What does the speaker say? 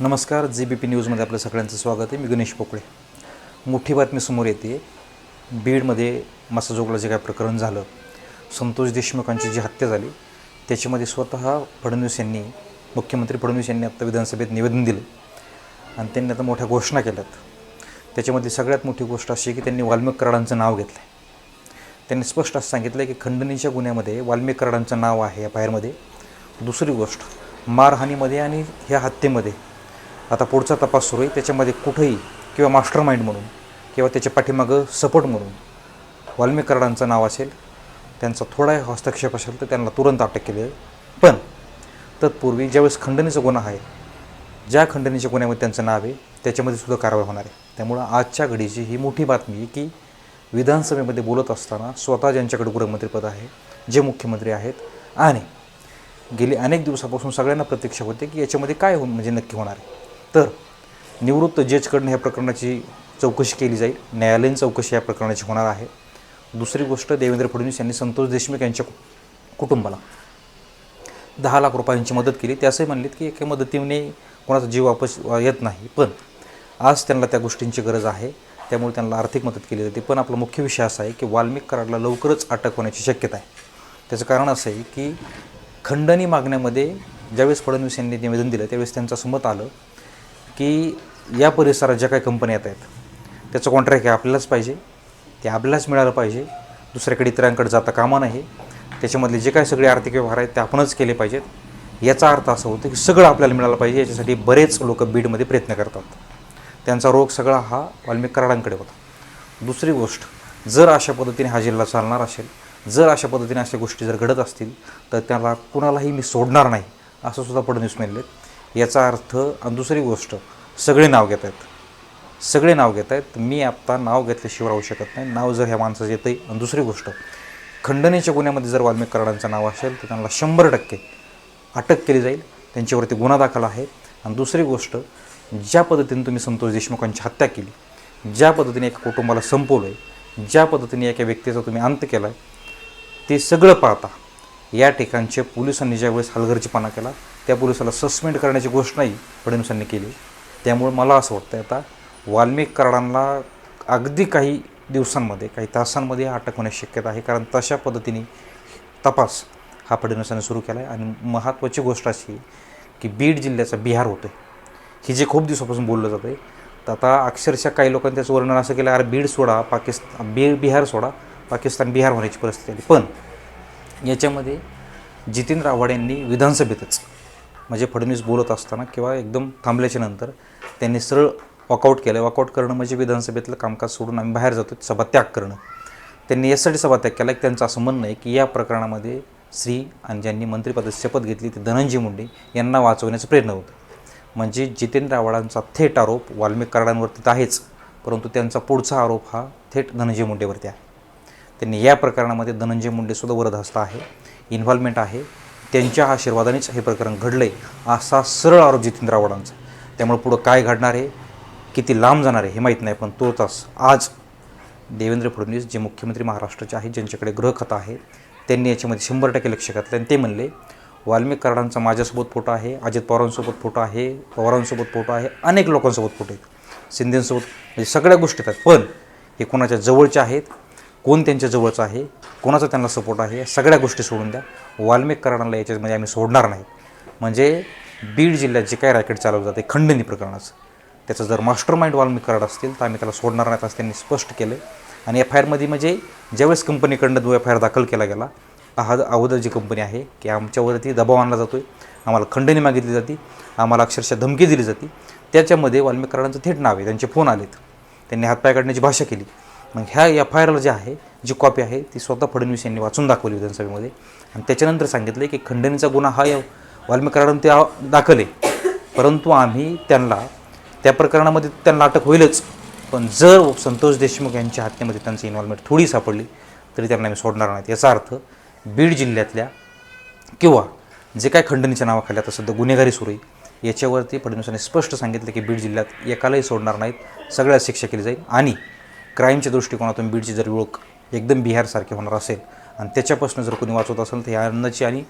नमस्कार जे बी पी न्यूजमध्ये आपलं सगळ्यांचं स्वागत आहे. मी गणेश पोकळे. मोठी बातमी समोर येते. बीडमध्ये मसाजोगला जे काय प्रकरण झालं संतोष देशमुखांची जी हत्या झाली त्याच्यामध्ये स्वतः फडणवीस यांनी मुख्यमंत्री फडणवीस यांनी आत्ता विधानसभेत निवेदन दिलं. आणि त्यांनी आता मोठ्या घोषणा केल्यात. त्याच्यामधली सगळ्यात मोठी गोष्ट अशी की त्यांनी वाल्मिक कराडांचं नाव घेतलं आहे त्यांनी स्पष्ट असं सांगितलं की खंडणीच्या गुन्ह्यामध्ये वाल्मिक कराडांचं नाव आहे या बाहेरमध्ये दुसरी गोष्ट मारहाणीमध्ये आणि ह्या हत्येमध्ये आता पुढचा तपास सुरू आहे. त्याच्यामध्ये कुठंही किंवा मास्टर माइंड म्हणून किंवा त्याच्या पाठीमागं सपोर्ट म्हणून वाल्मिक कराडांचं नाव असेल त्यांचा थोडा हस्तक्षेप असेल तर त्यांना तुरंत अटक केली आहे. पण तत्पूर्वी ज्यावेळेस खंडणीचा गुन्हा आहे ज्या खंडणीच्या गुन्ह्यामध्ये त्यांचं नाव आहे त्याच्यामध्ये सुद्धा कारवाई होणार आहे. त्यामुळं आजच्या घडीची ही मोठी बातमी आहे की विधानसभेमध्ये बोलत असताना स्वतः ज्यांच्याकडे गृहमंत्रीपद आहे जे मुख्यमंत्री आहेत आणि गेली अनेक दिवसापासून सगळ्यांना प्रतीक्षा होते की याच्यामध्ये काय हो म्हणजे नक्की होणार आहे. तर निवृत्त जजकडनं ह्या प्रकरणाची चौकशी केली जाईल. न्यायालयीन चौकशी या प्रकरणाची होणार आहे. दुसरी गोष्ट देवेंद्र फडणवीस यांनी संतोष देशमुख यांच्या कुटुंबाला दहा लाख रुपयांची मदत केली. ते असंही म्हणलेत की एका मदतीने कोणाचा जीव वापस येत नाही. पण आज त्यांना त्या गोष्टींची गरज आहे. त्यामुळे त्यांना आर्थिक मदत केली जाते. पण आपला मुख्य विषय असा आहे की वाल्मिक कराडला लवकरच अटक होण्याची शक्यता आहे. त्याचं कारण असं आहे की खंडणी मागण्यामध्ये ज्यावेळेस फडणवीस यांनी निवेदन दिलं त्यावेळेस त्यांचं सुमत आलं की या परिसरात ज्या काही कंपन्या येत आहेत त्याचं कॉन्ट्रॅक्ट हे आपल्यालाच पाहिजे ते आपल्यालाच मिळालं पाहिजे. दुसऱ्याकडे इतरांकडे जाता कामा नाही त्याच्यामधले जे काही सगळे आर्थिक व्यवहार आहेत ते आपणच केले पाहिजेत. याचा अर्थ असा होतो की सगळं आपल्याला मिळालं पाहिजे याच्यासाठी बरेच लोक बीडमध्ये प्रयत्न करतात. त्यांचा रोग सगळा हा वाल्मिक कराडांकडे होता. दुसरी गोष्ट जर अशा पद्धतीने हा जिल्हा चालणार असेल जर अशा पद्धतीने अशा गोष्टी जर घडत असतील तर त्याला कुणालाही मी सोडणार नाही असं सुद्धा फडणवीस म्हणलेत. याचा अर्थ आणि दुसरी गोष्ट सगळे नाव घेत आहेत. सगळे नाव घेत आहेत. मी आत्ता नाव घेतल्याशिवाय राहू शकत नाही. नाव जर ह्या माणसाचं येतं आहे आणि दुसरी गोष्ट खंडणीच्या गुन्ह्यामध्ये जर वाल्मिकराडांचं नाव असेल तर त्यांना शंभर टक्के अटक केली जाईल. त्यांच्यावरती गुन्हा दाखल आहे. आणि दुसरी गोष्ट ज्या पद्धतीने तुम्ही संतोष देशमुखांची हत्या केली ज्या पद्धतीने एका कुटुंबाला संपवलं आहे ज्या पद्धतीने एका व्यक्तीचा तुम्ही अंत केला आहे ते सगळं पाहता. या ठिकाणच्या पोलिसांनी ज्यावेळेस हलगर्जीपणा केला त्या पोलिसाला सस्पेंड करण्याची घोषणाही फडणवीसांनी केली. त्यामुळे मला असं वाटतं आता वाल्मिक कराडांना अगदी काही दिवसांमध्ये काही तासांमध्ये अटक होण्याची शक्यता आहे कारण तशा पद्धतीने तपास हा फडणवीसांनी सुरू केला आहे आणि महत्त्वाची गोष्ट अशी की बीड जिल्ह्याचा बिहार होतो ही जे खूप दिवसापासून बोललं जातं आहे तर आता अक्षरशः काही लोकांनी त्याचं वर्णन असं केलं अरे बीड सोडा पाकिस्तान बीड बिहार सोडा पाकिस्तान बिहार होण्याची परिस्थिती आली. पण याच्यामध्ये जितेंद्र आव्हाड यांनी विधानसभेतच म्हणजे फडणवीस बोलत असताना किंवा एकदम थांबल्याच्या नंतर त्यांनी सरळ वॉकआउट केलं. वॉकआउट करणं म्हणजे विधानसभेतलं कामकाज सोडून आम्ही बाहेर जातो सभात्याग करणं. त्यांनी यासाठी सभात्याग केला. की त्यांचं असं म्हणणं आहे की या प्रकरणामध्ये श्री आणि ज्यांनी मंत्रिपदाची शपथ घेतली. ते धनंजय मुंडे यांना वाचवण्याचं प्रयत्न होतं. म्हणजे जितेंद्र आव्हाडांचा थेट आरोप वाल्मिक कराडांवरती तर आहेच परंतु त्यांचा पुढचा आरोप हा थेट धनंजय मुंडेवरती आहे. त्यांनी या प्रकरणामध्ये धनंजय मुंडेसुद्धा वरदहस्त आहे इन्व्हॉल्वमेंट आहे. त्यांच्या आशीर्वादानेच हे प्रकरण घडलं आहे असा सरळ आरोप जितेंद्र आव्हाडांचा त्यामुळे पुढं काय घडणार आहे किती लांब जाणार आहे हे माहीत नाही पण तो तास आज देवेंद्र फडणवीस जे मुख्यमंत्री महाराष्ट्राचे आहेत ज्यांच्याकडे ग्रहकथा आहे त्यांनी याच्यामध्ये शंभर टक्के लक्ष घातलं आणि ते म्हणले वाल्मिक कराडांचा माझ्यासोबत फोटो आहे अजित पवारांसोबत फोटो आहे पवारांसोबत फोटो आहे अनेक लोकांसोबत फोटो आहेत. शिंदेंसोबत म्हणजे सगळ्या गोष्टी आहेत पण हे कोणाच्या जवळच्या आहेत कोण त्यांच्या जवळचं आहे कोणाचा त्यांना सपोर्ट आहे या सगळ्या गोष्टी सोडून द्या. वाल्मिक कराडांना याच्यामध्ये आम्ही सोडणार नाही. म्हणजे बीड जिल्ह्यात जे काय रॅकेट चालवलं जाते खंडणी प्रकरणाचं. त्याचं जर मास्टर माइंड वाल्मिक कराड असतील तर आम्ही त्याला सोडणार नाही असं त्यांनी स्पष्ट केलं आणि एफ आय आरमध्ये म्हणजे ज्यावेळेस कंपनीकडनं जो एफ आय आर दाखल केला गेला हा अगोदर जी कंपनी आहे की आमच्यावरती दबाव आणला जातो आहे आम्हाला खंडणी मागितली जाते. आम्हाला अक्षरशः धमकी दिली जाते. त्याच्यामध्ये वाल्मिक कराडांचं थेट नाव आहे. त्यांचे फोन आलेत. त्यांनी हातपाय काढण्याची भाषा केली. मग ह्या एफ आय आरला जे आहे जी कॉपी आहे ती स्वतः फडणवीस यांनी वाचून दाखवली विधानसभेमध्ये आणि त्याच्यानंतर सांगितलं की खंडणीचा गुन्हा हा या वाल्मिक ते दाखल आहे परंतु आम्ही त्यांना त्या प्रकरणामध्ये त्यांना अटक होईलच. पण जर संतोष देशमुख यांच्या हत्येमध्ये त्यांची इन्व्हॉल्वमेंट थोडी सापडली तरी त्यांना आम्ही सोडणार नाहीत. याचा अर्थ बीड जिल्ह्यातल्या किंवा जे काय खंडणीच्या नावाखाली आता सध्या गुन्हेगारी सुरू आहे याच्यावरती फडणवीसांनी स्पष्ट सांगितलं की बीड जिल्ह्यात एकालाही सोडणार नाहीत. सगळ्या शिक्षा केली जाईल. आणि क्राईमच्या दृष्टिकोनातून बीडची जर ओळख एकदम बिहारसारखी होणार असेल आणि त्याच्यापासून जर कोणी वाचवत असेल तर ह्या अन्नाची आणि